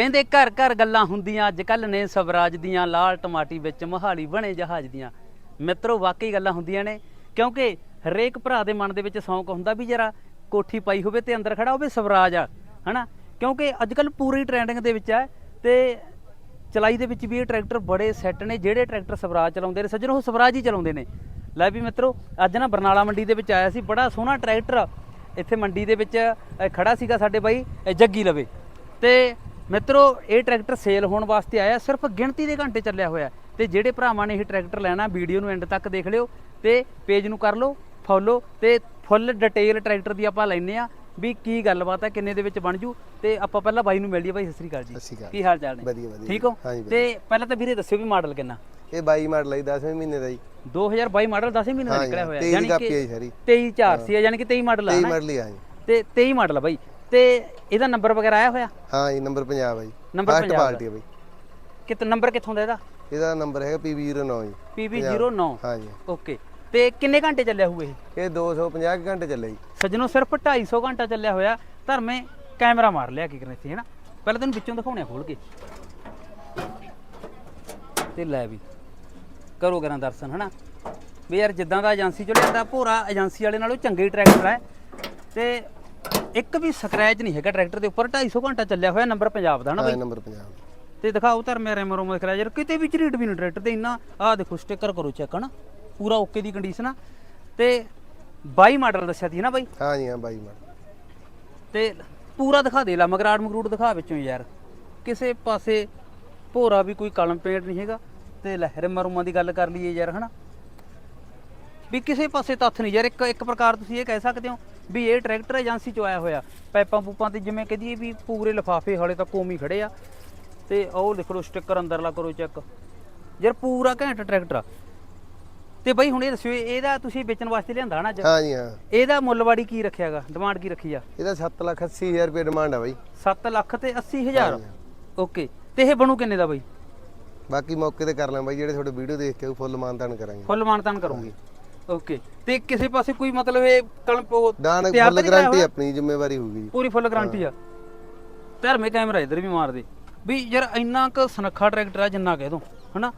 ਕਹਿੰਦੇ ਘਰ ਘਰ ਗੱਲਾਂ ਹੁੰਦੀਆਂ ਅੱਜ ਕੱਲ ਨੇ ਸਵਰਾਜ ਦੀਆਂ ਲਾਲ ਟਮਾਟੀ ਵਿੱਚ ਮਹਾਲੀ ਬਣੇ ਜਹਾਜ਼ ਦੀਆਂ। ਮਿੱਤਰੋ ਵਾਕਈ ਗੱਲਾਂ ਹੁੰਦੀਆਂ ਨੇ ਕਿਉਂਕਿ ਹਰੇਕ ਭਰਾ ਦੇ ਮਨ ਦੇ ਵਿੱਚ ਸ਼ੌਂਕ ਹੁੰਦਾ ਵੀ ਜਰਾ ਕੋਠੀ ਪਾਈ ਹੋਵੇ ਤੇ ਅੰਦਰ ਖੜਾ ਹੋਵੇ ਸਵਰਾਜ ਆ ਹਨਾ? ਕਿਉਂਕਿ ਅੱਜ ਕੱਲ ਪੂਰੀ ਟ੍ਰੈਂਡਿੰਗ ਦੇ ਵਿੱਚ ਹੈ ਤੇ ਚਲਾਈ ਦੇ ਵਿੱਚ ਵੀ ਇਹ ਟਰੈਕਟਰ ਬੜੇ ਸੈੱਟ ਨੇ ਜਿਹੜੇ ਟਰੈਕਟਰ ਸਵਰਾਜ ਚਲਾਉਂਦੇ ਨੇ ਸੱਜਣ ਉਹ ਸਵਰਾਜ ਹੀ ਚਲਾਉਂਦੇ ਨੇ। ਲੈ ਵੀ ਮਿੱਤਰੋ ਅੱਜ ਨਾ ਬਰਨਾਲਾ ਮੰਡੀ ਦੇ ਵਿੱਚ ਆਇਆ ਸੀ ਬੜਾ ਸੋਹਣਾ ਟਰੈਕਟਰ ਇੱਥੇ ਮੰਡੀ ਦੇ ਵਿੱਚ ਅ, ਖੜਾ ਸੀਗਾ ਸਾਡੇ ਬਾਈ ਜੱਗੀ ਲਵੇ। ਤੇ ਮਿੱਤਰੋ ਇਹ ਟਰੈਕਟਰ ਸੇਲ ਹੋਣ ਵਾਸਤੇ ਆਇਆ ਸਿਰਫ ਗਿਣਤੀ ਦੇ ਘੰਟੇ ਚੱਲਿਆ ਹੋਇਆ ਤੇ ਜਿਹੜੇ ਭਰਾਵਾਂ ਨੇ ਇਹ ਟਰੈਕਟਰ ਲੈਣਾ ਵੀਡੀਓ ਨੂੰ ਐਂਡ ਤੱਕ ਦੇਖ ਲਿਓ ਤੇ ਪੇਜ ਨੂੰ ਕਰ ਲਓ ਫੋਲੋ ਤੇ ਫੁੱਲ ਡਿਟੇਲ ਟਰੈਕਟਰ ਦੀ ਆਪਾਂ ਲੈਨੇ ਆ ਵੀ ਕੀ ਗੱਲਬਾਤ ਹੈ ਕਿੰਨੇ ਦੇ ਵਿੱਚ ਬਣ ਜੂ ਤੇ ਆਪਾਂ ਪਹਿਲਾਂ ਬਾਈ ਨੂੰ ਮਿਲ ਲਈਏ। ਬਾਈ ਸਤਿ ਸ੍ਰੀ ਅਕਾਲ ਜੀ। ਕੀ ਹਾਲ ਚਾਲ ਨੇ? ਵਧੀਆ, ਵਧੀਆ। ਠੀਕ ਹੋ। ਤੇ ਪਹਿਲਾਂ ਤਾਂ ਵੀਰੇ ਦੱਸਿਓ ਵੀ ਮਾਡਲ ਕਿੰਨਾ? ਇਹ 22 ਮਾਡਲ ਹੈ 10ਵੇਂ ਮਹੀਨੇ ਦਾ ਜੀ। 2022 ਮਾਡਲ 10 ਮਹੀਨੇ ਦਾ ਨਿਕਲਿਆ ਹੋਇਆ 23 ਕਾਪੀ ਹੈ ਜੀ ਸਾਰੀ। 23 4 ਸੀ ਯਾਨੀ ਕਿ 23 ਮਾਡਲ ਆ 23 ਨਾ? ਮਾਡਲ ਹੀ ਆ ਜੀ। ਤੇ 23 ਮਾਡਲ ਆ ਬਾਈ। ਤੇ ਇਹਦਾ ਨੰਬਰ ਵਗੈਰਾ ਆਇਆ ਹੋਇਆ? ਹਾਂ ਜੀ ਨੰਬਰ 50 ਹੈ ਜੀ। ਨੰਬਰ First 50 ਦਾ। ਪਾਰਟੀ ਹੈ ਬਈ। ਕਿਤ ਨੰਬਰ ਕਿੱਥੋਂ ਦਾ ਇਹਦਾ? ਇਹਦਾ ਨੰਬਰ ਹੈਗਾ PB09 ਜੀ PB09 ਹਾਂ ਜੀ। ਓਕੇ ਤੇ ਕਿੰਨੇ ਘੰਟੇ ਚੱਲਿਆ ਹੋਊ ਇਹ? ਇਹ 250 ਕੁ ਘੰਟੇ ਚੱਲੇ ਜੀ। ਸੱਜਣੋ ਸਿਰਫ 250 ਘੰਟਾ ਚੱਲਿਆ ਹੋਇਆ। ਧਰਮੇ ਕੈਮਰਾ ਮਾਰ ਲਿਆ ਕੀ ਕਰਨੇ ਸੀ ਹੈਨਾ? ਪਹਿਲਾਂ ਤੈਨੂੰ ਵਿੱਚੋਂ ਦਿਖਾਉਣੇ ਖੋਲ ਕੇ। ਤੇ ਲੈ ਵੀ ਕਰੋ ਕਰਾਂ ਦਰਸ਼ਨ ਹਨਾ? ਵੀ ਯਾਰ ਜਿੱਦਾਂ ਦਾ ਏਜੰਸੀ ਚੋਂ ਲਿਆਂਦਾ ਭੋਰਾ ਏਜੰਸੀ ਵਾਲੇ ਨਾਲੋਂ ਚੰਗੇ ਟਰੈਕਟਰ ਹੈ ਤੇ ਇੱਕ ਵੀ ਸਕ੍ਰੈਚ ਨਹੀਂ ਹੈਗਾ ਟਰੈਕਟਰ ਦੇ ਉੱਪਰ 250 ਘੰਟਾ ਚੱਲਿਆ ਹੋਇਆ ਨੰਬਰ ਪੰਜਾਬ ਦਾ ਹਾਂ ਬਈ। ਨੰਬਰ 50 ਤੇ ਦਿਖਾਓ ਧਰ ਮੇਰੇ ਮਰੋ ਮੈਂ ਖਰਾ ਯਾਰ ਕਿਤੇ ਵੀ ਝਰੀਟ ਵੀ ਨਹੀਂ ਟਰੈਕਟਰ ਤੇ ਇੰਨਾ ਆਹ ਦੇਖੋ ਸਟicker ਕਰੋ ਚੈੱਕ ਹਨਾ? ਪੂਰਾ ਓਕੇ ਦੀ ਕੰਡੀਸ਼ਨ ਆ। ਤੇ 22 ਮਾਡਲ ਦੱਸਿਆ ਸੀ ਨਾ ਬਾਈ? ਹਾਂ ਜੀ ਹਾਂ 22 ਮਾਡਲ ਤੇ ਪੂਰਾ ਦਿਖਾ ਦੇ ਲਾ ਮਗਰਾੜ ਮਗਰੂੜ ਦਿਖਾ ਵਿੱਚੋਂ ਯਾਰ। ਕਿਸੇ ਪਾਸੇ ਭੋਰਾ ਵੀ ਕੋਈ ਕਲਮ ਪੇਂਟ ਨਹੀਂ ਹੈਗਾ ਤੇ ਲਹਿਰੇ ਮਰੂਮਾਂ ਦੀ ਗੱਲ ਕਰ ਲਈਏ ਯਾਰ ਹਨਾ? ਵੀ ਕਿਸੇ ਪਾਸੇ ਤੱਥ ਨਹੀਂ ਯਾਰ ਇੱਕ ਇੱਕ ਪ੍ਰਕਾਰ ਤੁਸੀਂ ਇਹ ਕਹਿ ਸਕਦੇ ਹੋ ਵੀ ਇਹ ਟਰੈਕਟਰ ਏਜੰਸੀ ਚੋਂ ਆਇਆ ਹੋਇਆ। ਪੈਪਾਂ ਪੂਪਾਂ ਤੇ ਜਿਵੇਂ ਕਹਦੀਏ ਵੀ ਪੂਰੇ ਲਿਫਾਫੇ ਹਾਲੇ ਤਾਂ ਕੋਮੀ ਖੜੇ ਆ। ਤੇ ਉਹ ਲਿਖ ਲਓ ਸਟicker ਅੰਦਰਲਾ ਕਰੋ ਚੈੱਕ ਯਾਰ ਪੂਰਾ ਘੈਂਟ ਟਰੈਕਟਰ ਆ। ਤੇ ਬਈ ਹੁਣ ਇਹ ਦੱਸਿਓ ਇਹਦਾ ਤੁਸੀਂ ਵੇਚਣ ਵਾਸਤੇ ਲਿਆਂਦਾ ਨਾ ਅੱਜ? ਹਾਂ ਇਹਦਾ ਮੁੱਲਵਾੜੀ ਕੀ ਰੱਖਿਆਗਾ? ਡਿਮਾਂਡ ਕੀ ਰੱਖੀ ਆ? ਇਹਦਾ 7 ਲੱਖ 80 ਹਜ਼ਾਰ ਰੁਪਏ ਡਿਮਾਂਡ ਹੈ ਬਾਈ। 7 ਲੱਖ ਤੇ 80 ਹਜ਼ਾਰ? ਹਾਂਜੀ। ਓਕੇ। ਤੇ ਇਹ ਬਣੂ ਕਿੰਨੇ ਦਾ ਬਾਈ? ਬਾਕੀ ਮੌਕੇ ਤੇ ਕਰ ਲਾਂ ਬਾਈ ਜਿਹੜੇ ਤੁਹਾਡੇ ਵੀਡੀਓ ਦੇਖ ਕੇ ਫੁੱਲ ਮਾਨਤਾਨ ਕਰਾਂਗੇ। ਫੁੱਲ ਮਾਨਤਾਨ ਕਰੂੰਗੀ। ਓਕੇ। ਤੇ ਕਿਸੇ ਪਾਸੇ ਕੋਈ ਮਤਲਬ ਇਹ ਕਲਪ ਉਹ ਦਾਨ ਤਿਆਰ ਫੁੱਲ ਤਾਂ ਨਹੀਂ ਕਰਾਇਆ ਗਾਰੰਟੀ ਹੋਇਆ? ਆਪਣੀ ਜ਼ਿੰਮੇਵਾਰੀ ਹੋਊਗੀ। ਜੀ ਪੂਰੀ ਫੁੱਲ ਗਾਰੰਟੀ ਆ। ਧਰਮੇ ਕੈਮਰਾ ਇਧਰ ਵੀ ਮਾਰ ਦੇ। ਵੀ ਯਾਰ ਇੰਨਾ ਕੁ ਸੁਨੱਖਾ ਟਰੈਕਟਰ ਆ ਜਿੰਨਾ ਕਹਿ ਦੋ ਹਨਾ?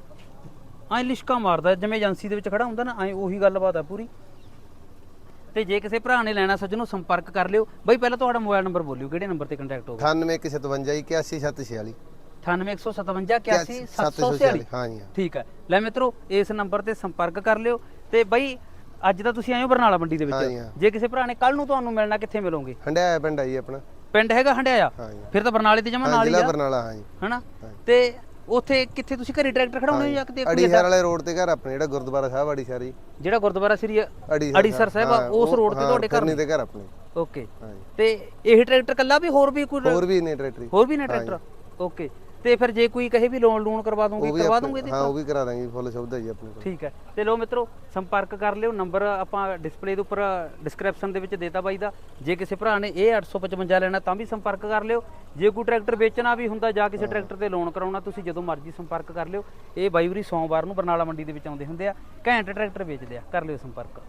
ਐ ਲਿਸ਼ਕਾ ਮਾਰਦਾ ਜਿਵੇਂ ਏਜੰਸੀ ਦੇ ਵਿੱਚ ਖੜਾ ਹੁੰਦਾ ਨਾ ਐ ਉਹੀ ਗੱਲਬਾਤ ਆ ਪੂਰੀ। ਤੇ ਜੇ ਕਿਸੇ ਭਰਾ ਨੇ ਲੈਣਾ ਸੱਜਣੋਂ ਸੰਪਰਕ ਕਰ ਲਿਓ। ਬਈ ਪਹਿਲਾਂ ਤੁਹਾਡਾ ਮੋਬਾਈਲ ਨੰਬਰ ਬੋਲਿਓ ਕਿਹੜੇ ਨੰਬਰ ਤੇ ਕੰਟੈਕਟ ਹੋਗਾ 9157 81746 98157 81746 ਹਾਂ ਜੀ। ਠੀਕ ਹੈ। ਲੈ ਮਿੱਤਰੋ ਇਸ ਨੰਬਰ ਤੇ ਸੰਪਰਕ ਕਰ ਲਿਓ ਤੇ ਬਈ ਅੱਜ ਤਾਂ ਤੁਸੀਂ ਆਏ ਹੋ ਬਰਨਾਲਾ ਮੰਡੀ ਦੇ ਵਿੱਚ। ਜੇ ਕਿਸੇ ਭਰਾ ਨੇ ਕੱਲ ਨੂੰ ਤੁਹਾਨੂੰ ਮਿਲਣਾ ਕਿੱਥੇ ਮਿਲੋਗੇ? ਹੰਡਿਆਇਆ ਪਿੰਡ ਆ ਜੀ ਆਪਣਾ। ਪਿੰਡ ਹੈਗਾ ਹੰਡਿਆਇਆ? ਫਿਰ ਤਾਂ ਬਰਨਾਲੇ ਤੇ ਜਮਾ ਨਾਲ ਹੀ ਆ। ਬਰਨਾਲਾ ਹਾਂ ਜੀ। ਹਨਾ। ਤੇ ਉੱਥੇ ਕਿੱਥੇ ਤੁਸੀਂ ਘਰੇ ਟਰੈਕਟਰ ਖੜਾਉਣੇ ਹੋ ਜਾਂ। ਕਿਤੇ ਅੜੀਸਰ ਵਾਲੇ ਰੋਡ ਤੇ ਘਰ ਆਪਣੇ ਜਿਹੜਾ ਗੁਰਦੁਆਰਾ ਸਾਹਿਬ ਅੜੀਸਰ ਜੀ। ਜਿਹੜਾ ਗੁਰਦੁਆਰਾ ਸ੍ਰੀ ਅੜੀਸਰ ਸਾਹਿਬ ਆ, ਉਸ ਰੋਡ ਤੇ ਤੁਹਾਡੇ ਘਰ ਨੇ? ਤੇ ਘਰ ਆਪਣੇ। ਓਕੇ। ਤੇ ਇਹ ਟਰੈਕਟਰ ਕੱਲਾ ਵੀ ਹੋਰ ਵੀ ਕੋਈ ਹੋਰ ਵੀ ਨੇ ਟਰੈਕਟਰੀ ਹੋਰ ਵੀ ਨੇ ਟਰੈਕਟਰ? ਓਕੇ। ਤੇ ਫਿਰ ਜੇ ਕੋਈ ਕਹੇ ਵੀ ਲੋਨ ਲੂਨ ਕਰਵਾ ਦੂੰਗੇ ਕਰਵਾ ਦੂੰਗੇ ਤੇ ਹਾਂ ਉਹ ਵੀ ਕਰਾ ਦਾਂਗੇ ਫੁੱਲ ਸੁਵਿਧਾ ਜੀ ਆਪਣੇ ਕੋਲ ਠੀਕ ਹੈ। ਤੇ ਲੋ ਮਿੱਤਰੋ ਸੰਪਰਕ ਕਰ ਲਿਓ ਨੰਬਰ ਆਪਾਂ ਡਿਸਪਲੇ ਦੇ ਉੱਪਰ ਡਿਸਕ੍ਰਿਪਸ਼ਨ ਦੇ ਵਿੱਚ ਦੇਤਾ ਬਾਈ ਦਾ। ਜੇ ਕਿਸੇ ਭਰਾ ਨੇ ਇਹ 855 ਲੈਣਾ ਤਾਂ ਵੀ ਸੰਪਰਕ ਕਰ ਲਿਓ। ਜੇ ਕੋਈ ਟਰੈਕਟਰ ਵੇਚਣਾ ਵੀ ਹੁੰਦਾ ਜਾਂ ਕਿਸੇ ਟਰੈਕਟਰ ਤੇ ਲੋਨ ਕਰਾਉਣਾ ਤੁਸੀਂ ਜਦੋਂ ਮਰਜ਼ੀ ਸੰਪਰਕ ਕਰ ਲਿਓ। ਇਹ ਬਾਈ ਵੀਰੀ ਸੋਮਵਾਰ ਨੂੰ ਬਰਨਾਲਾ ਮੰਡੀ ਦੇ ਵਿੱਚ ਆਉਂਦੇ ਹੁੰਦੇ ਆ। ਘੈਂਟ ਟਰੈਕਟਰ ਵੇਚਦੇ ਆ। ਕਰ ਲਿਓ ਸੰਪਰਕ।